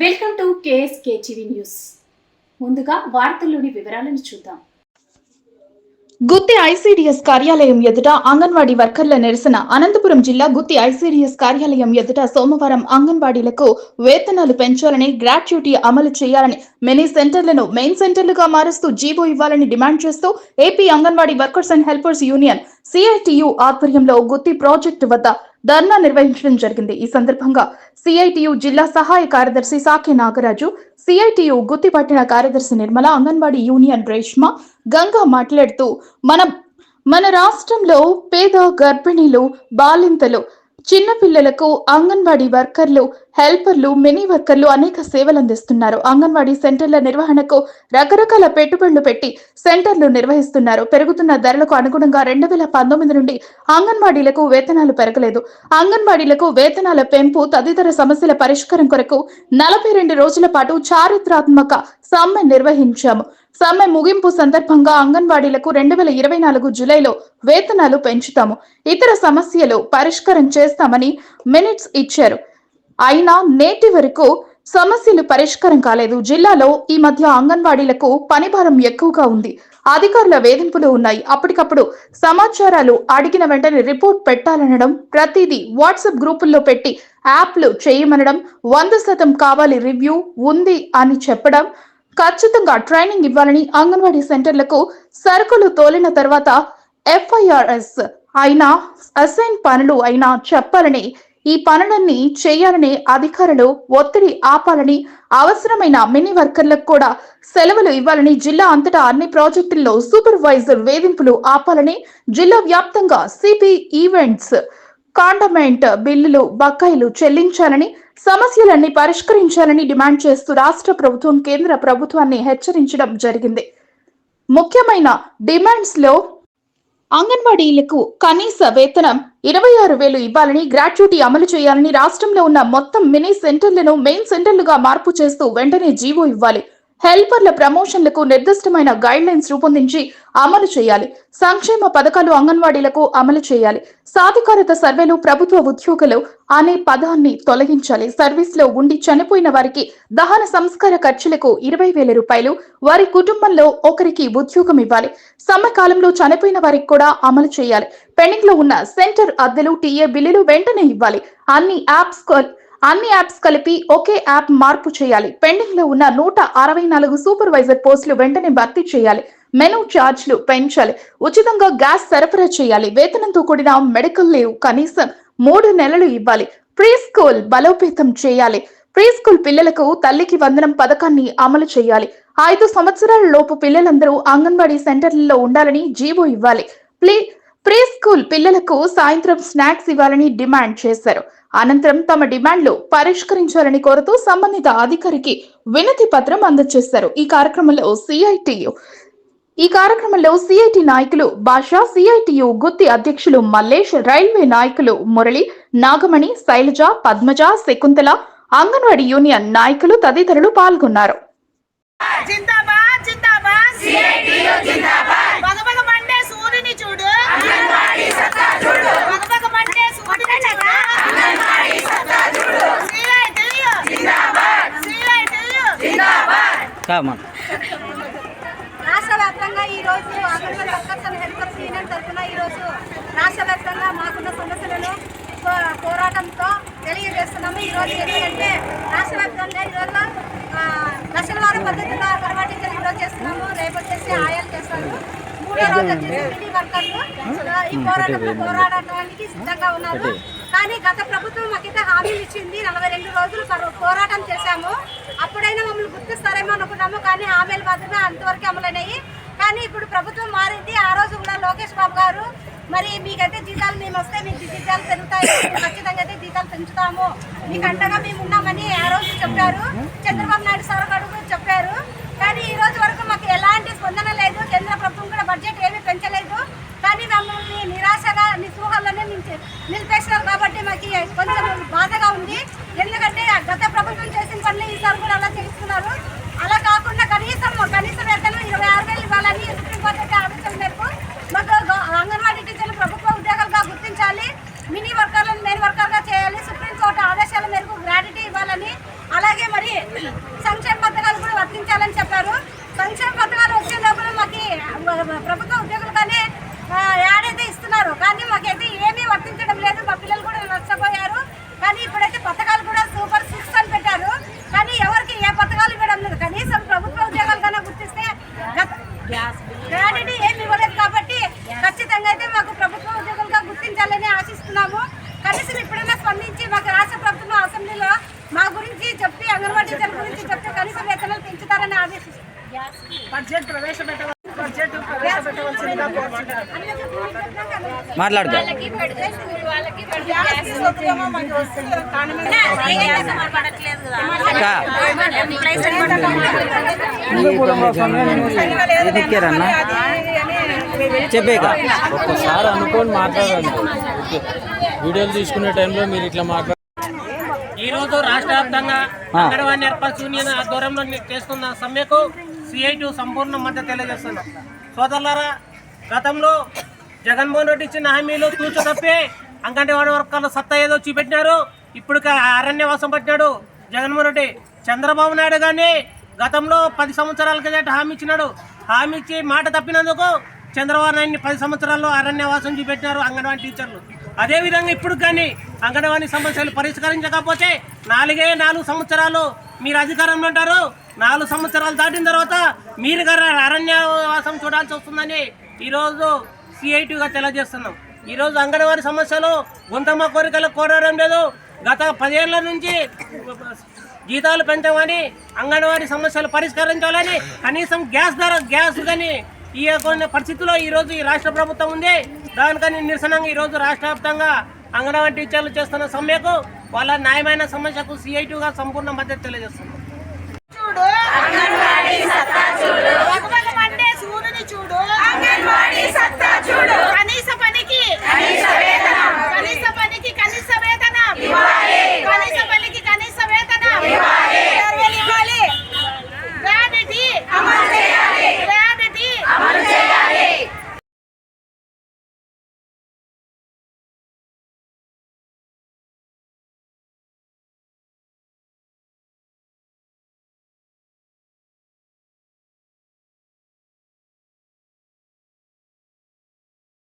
Welcome to KSK TV news. ముందుగా వార్తల్లోని వివరాలను చూద్దాం. గుత్తి ఐసీడీఎస్ కార్యాలయం ఎదుట అంగన్వాడీ వర్కర్ల నిరసన అనంతపురం జిల్లా గుత్తి ఐసీడీఎస్ కార్యాలయం ఎదుట సోమవారం అంగన్వాడీలకు వేతనాలు పెంచాలని గ్రాట్యుటీ అమలు చేయాలని మినీ సెంటర్లను మెయిన్ సెంటర్లుగా మారుస్తూ జీవో ఇవ్వాలని డిమాండ్ చేస్తూ AP anganwadi workers and helpers union CITU ఆధ్వర్యంలో గుత్తి ప్రాజెక్టు వద్ద ధర్నా నిర్వహించడం జరిగింది ఈ సందర్భంగా సిఐటియు జిల్లా సహాయ కార్యదర్శి సాకే నాగరాజు సిఐటియు గుత్తి పట్టిన కార్యదర్శి నిర్మల అంగన్వాడీ యూనియన్ రేష్మ గంగా మాట్లాడుతూ మన మన రాష్ట్రంలో పేద గర్భిణీలు బాలింతలు చిన్నపిల్లలకు అంగన్వాడీ వర్కర్లు హెల్పర్లు మినీ వర్కర్లు అనేక సేవలు అందిస్తున్నారు అంగన్వాడీ సెంటర్ల నిర్వహణకు రకరకాల పెట్టుబడులు పెట్టి సెంటర్లు నిర్వహిస్తున్నారు. పెరుగుతున్న ధరలకు అనుగుణంగా రెండు వేల పంతొమ్మిది నుండి అంగన్వాడీలకు వేతనాలు పెరగలేదు. అంగన్వాడీలకు వేతనాల పెంపు తదితర సమస్యల పరిష్కారం కొరకు నలభై రెండు రోజుల పాటు చారిత్రాత్మక సమ్మె నిర్వహించాము. సమ్మె ముగింపు సందర్భంగా అంగన్వాడీలకు రెండు వేల ఇరవై నాలుగు జూలైలో వేతనాలు పెంచుతాము. ఇతర సమస్యలు పరిష్కారం చేస్తామని మినిట్స్ ఇచ్చారు. అయినా నేటి వరకు సమస్యలు పరిష్కారం కాలేదు. జిల్లాలో ఈ మధ్య అంగన్వాడీలకు పనిభారం ఎక్కువగా ఉంది. అధికారుల వేధింపులు ఉన్నాయి. అప్పటికప్పుడు సమాచారాలు అడిగిన వెంటనే రిపోర్ట్ పెట్టాలనడం ప్రతిదీ వాట్సాప్ గ్రూపుల్లో పెట్టి యాప్లు చేయమనడం వంద శాతం కావాలి రివ్యూ ఉంది అని చెప్పడం ఖచ్చితంగా ట్రైనింగ్ ఇవ్వాలని అంగన్వాడీ సెంటర్లకు సరుకులు తోలిన తర్వాత ఎఫ్ఐఆర్ఎస్ అయినా అసైన్ పనులు అయినా చెప్పాలని ఈ పనులన్నీ చేయాలని అధికారులు ఒత్తిడి ఆపాలని అవసరమైన మినీ వర్కర్లకు కూడా సెలవులు ఇవ్వాలని జిల్లా అంతటా అన్ని ప్రాజెక్టుల్లో సూపర్వైజర్ వేధింపులు ఆపాలని జిల్లా వ్యాప్తంగా సిపి ఈవెంట్స్ కాండమెంట్ బిల్లులు బకాయిలు చెల్లించాలని సమస్యలన్నీ పరిష్కరించాలని డిమాండ్ చేస్తూ రాష్ట్ర ప్రభుత్వం కేంద్ర ప్రభుత్వాన్ని హెచ్చరించడం జరిగింది. ముఖ్యమైన డిమాండ్స్లో అంగన్వాడీలకు కనీస వేతనం ఇరవై ఆరు వేలు ఇవ్వాలని గ్రాట్యుటీ అమలు చేయాలని రాష్ట్రంలో ఉన్న మొత్తం మినీ సెంటర్లను మెయిన్ సెంటర్లుగా మార్పు చేస్తూ వెంటనే జీవో ఇవ్వాలి. హెల్పర్ల ప్రమోషన్లకు నిర్దిష్టమైన గైడ్ లైన్స్ రూపొందించి అమలు చేయాలి. సంక్షేమ పథకాలు అంగన్వాడీలకు అమలు చేయాలి. సాధికారత సర్వేలు ప్రభుత్వ ఉద్యోగులు అనే పదాన్ని తొలగించాలి. సర్వీస్లో ఉండి చనిపోయిన వారికి దహన సంస్కార ఖర్చులకు ఇరవై వేల రూపాయలు వారి కుటుంబంలో ఒకరికి ఉద్యోగం ఇవ్వాలి. సమకాలంలో చనిపోయిన వారికి కూడా అమలు చేయాలి. పెండింగ్లో ఉన్న సెంటర్ అద్దెలు టీఏ బిల్లులు వెంటనే ఇవ్వాలి. అన్ని యాప్స్ అన్ని యాప్స్ కలిపి ఒకే యాప్ మార్పు చేయాలి. పెండింగ్లో ఉన్న నూట అరవై నాలుగు సూపర్వైజర్ పోస్టులు వెంటనే భర్తీ చేయాలి. మెనూ ఛార్జ్లు పెంచాలి. ఉచితంగా గ్యాస్ సరఫరా చేయాలి. వేతనంతో కూడిన మెడికల్ లీవ్ కనీసం మూడు నెలలు ఇవ్వాలి. ప్రీ స్కూల్ బలోపేతం చేయాలి. ప్రీ స్కూల్ పిల్లలకు తల్లికి వందనం పథకాన్ని అమలు చేయాలి. ఐదు సంవత్సరాల లోపు పిల్లలందరూ అంగన్వాడీ సెంటర్లలో ఉండాలని జీవో ఇవ్వాలి. ప్లీ ప్రీ స్కూల్ పిల్లలకు సాయంత్రం స్నాక్స్ ఇవ్వాలని డిమాండ్ చేశారు. అనంతరం తమ డిమాండ్లు పరిష్కరించాలని కోరుతూ సంబంధిత అధికారికి వినతి పత్రం అందజేశారు. ఈ కార్యక్రమంలో సిఐటియు ఈ కార్యక్రమంలో సిఐటి నాయకులు భాషా సిఐటియు గుత్తి అధ్యక్షులు మల్లేష్ రైల్వే నాయకులు మురళి నాగమణి శైలజ పద్మజ శకుంతల అంగన్వాడీ యూనియన్ నాయకులు తదితరులు పాల్గొన్నారు. రాష్ట్ర వ్యాప్తంగా ఈ రోజు anganwadi workers and helpers union తరఫున ఈరోజు రోజు రాష్ట్ర వ్యాప్తంగా మాకున్న సమస్యలను పో- పోరాటంతో తెలియజేస్తున్నాము. ఈరోజు ఎందుకంటే రాష్ట్ర వ్యాప్తంగా ఈ రోజు లక్షల వార పద్ధతిలో అలవాటు ఈరోజు చేస్తున్నాము. రేపు వచ్చేసి ఆయాలు చేస్తారు. మూడో రోజు వచ్చేసి వర్కర్లు ఈ పోరాటంలో పోరాడటానికి సిద్ధంగా ఉన్నారు కానీ గత ప్రభుత్వం మాకైతే హామీలు ఇచ్చింది నలభై రెండు రోజులు పోరాటం చేశాము అప్పుడైనా మమ్మల్ని గుర్తిస్తారేమో అనుకున్నాము కానీ హామీలు మాత్రమే అంతవరకు అమలైనాయి కానీ ఇప్పుడు ప్రభుత్వం మారింది ఆ రోజు కూడా లోకేష్ బాబు గారు మరి మీకైతే జీతాలు మేము వస్తే మీకు జీతాలు పెరుగుతాయి ఖచ్చితంగా అయితే జీతాలు పెంచుతాము మీకు అండగా మేము ఉన్నామని ఆ రోజు చెప్పారు చంద్రబాబు నాయుడు సార్ గారు చెప్పారు కానీ ఈ రోజు వరకు మాకు ఎలాంటి స్పందన లేదు కేంద్ర ప్రభుత్వం కూడా బడ్జెట్ ఏమీ పెంచలేదు. కానీ మమ్మల్ని నిరాశగా నిస్పృహల్లోనే నిలిచి- నిలిపేసినారు కాబట్టి మాకు కొంచెం బాధగా ఉంది. ఎందుకంటే గత ప్రభుత్వం చేసిన పనులు ఈసారి కూడా అలా చేస్తున్నారు అలా కాకుండా కనీసం కనీసం వేతనం ఇరవై ఆరు వేలు ఇవ్వాలని సుప్రీంకోర్టు అయితే మేరకు మాకు అంగన్వాడీ టీచర్లు ప్రభుత్వ ఉద్యోగాలుగా గుర్తించాలి. మినీ వర్కర్లను మెయిన్ వర్కర్గా చేయాలి. సుప్రీంకోర్టు ఆదేశాల మేరకు గ్రాడ్యుటీ ఇవ్వాలని అలాగే మరి సంక్షేమ పథకాలు వచ్చే లోపల మాకు ప్రభుత్వ ఉద్యోగులుగానే యాడైతే ఇస్తున్నారు. కానీ మాకైతే ఏమీ వర్తించడం లేదు. మా పిల్లలు కూడా నష్టపోయారు. కానీ ఇప్పుడైతే పథకాలు కూడా సూపర్ సిక్స్ అని పెట్టారు. కానీ ఎవరికి ఏ పథకాలు ఇవ్వడం లేదు. కనీసం ప్రభుత్వ ఉద్యోగాలు కన్నా గుర్తిస్తే గ్రాడ్యుటీ ఏమి ఇవ్వలేదు. కాబట్టి ఖచ్చితంగా అయితే మాకు ప్రభుత్వ ఉద్యోగులుగా గుర్తించాలని ఆశిస్తున్నాము కనీసం ఇప్పుడైనా స్పందించి మాకు రాష్ట్ర ప్రభుత్వం అసెంబ్లీలో మా గురించి చెప్పి అంగన్వాడీ టీచర్ గురించి చెప్తే కనీసం వేతనాలు పెంచుతారని ఆదేశిస్తున్నాం బడ్జెట్ ప్రవేశపెట్ట బడ్జెట్ ప్రవేశపెట్టవలసిందిగా కోరుతున్నాను మాట్లాడదా. చెప్పేక ఒక్కసారి అనుకోని మాట్లాడండి వీడియోలు తీసుకునే టైంలో మీరు ఇట్లా మాట్లాడ ఈ రోజు రాష్ట్ర వ్యాప్తంగా అంగన్వాడీ ఏర్పాటు యూనియన్ ఆధ్వర్యంలో చేస్తున్న సమ్మెకు సిఐటి సంపూర్ణ మద్దతు తెలియజేస్తున్నాం. సోదరులారా గతంలో జగన్మోహన్ రెడ్డి ఇచ్చిన హామీలు తూచు తప్పి అంగన్వాడీ వర్గాల సత్తా ఏదో చూపెట్టినారు. ఇప్పుడు అరణ్యవాసం పట్టినాడు జగన్మోహన్ రెడ్డి. చంద్రబాబు నాయుడు కానీ గతంలో పది సంవత్సరాల కిందట హామీ ఇచ్చినాడు. హామీ ఇచ్చి మాట తప్పినందుకు చంద్రబాబు నాయుడిని పది సంవత్సరాల్లో అరణ్యవాసం చూపెట్టినారు అంగన్వాడీ టీచర్లు. అదేవిధంగా ఇప్పుడు కానీ అంగన్వాడీ సమస్యలు పరిష్కరించకపోతే నాలుగే నాలుగు సంవత్సరాలు మీరు అధికారంలో ఉంటారు. నాలుగు సంవత్సరాలు దాటిన తర్వాత మీరు గారు అరణ్యవాసం చూడాల్సి వస్తుందని ఈరోజు సిఐటిగా తెలియజేస్తున్నాం. ఈరోజు అంగన్వాడీ సమస్యలు గుంతమ్మ కోరికలు కోరడం లేదు. గత పదేళ్ళ నుంచి జీతాలు పెంచమని అంగన్వాడీ సమస్యలు పరిష్కరించాలని కనీసం గ్యాస్ ధర గ్యాస్ కానీ ఈ కొన్ని పరిస్థితుల్లో ఈరోజు ఈ రాష్ట్ర ప్రభుత్వం ఉంది. దానికని నిరసనంగా ఈ రోజు రాష్ట్ర వ్యాప్తంగా అంగన్వాడీ టీచర్లు చేస్తున్న సమ్మెకు వాళ్ళ న్యాయమైన సమస్యకు సిఐటిగా సంపూర్ణ మద్దతు తెలియజేస్తున్నాం. చూడు. అంగన్వాడీ